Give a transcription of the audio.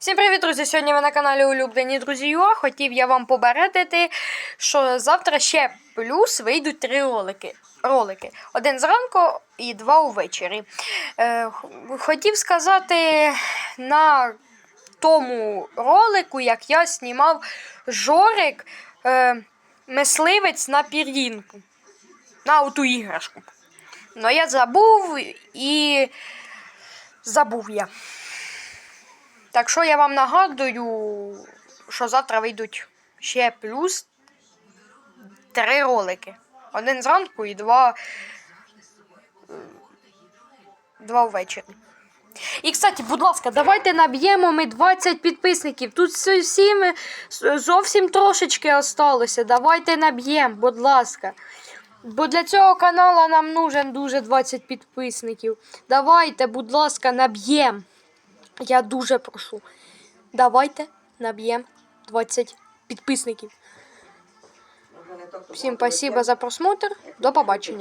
Всім привіт, друзі! Сьогодні ви на каналі Улюблені друзі. Хотів я вам попередити, що завтра ще плюс вийдуть три ролики. ролики. Один зранку і два увечері. Е, хотів сказати на тому ролику, як я знімав жорик е, мисливець на пір'їнку. На оту іграшку. Ну я забув і забув я. Так що я вам нагадую, що завтра вийдуть ще плюс три ролики. Один зранку і два. е, Два ввечері. І, кстати, будь ласка, давайте наб'ємо ми 20 підписників. Тут зовсім, зовсім трошечки осталося. Давайте наб'ємо, будь ласка. Бо для цього каналу нам нужен дуже 20 підписників. Давайте, будь ласка, наб'ємо. Я дуже прошу. Давайте наб'ємо 20 підписників. Всім спасибо за просмотр. До побачення.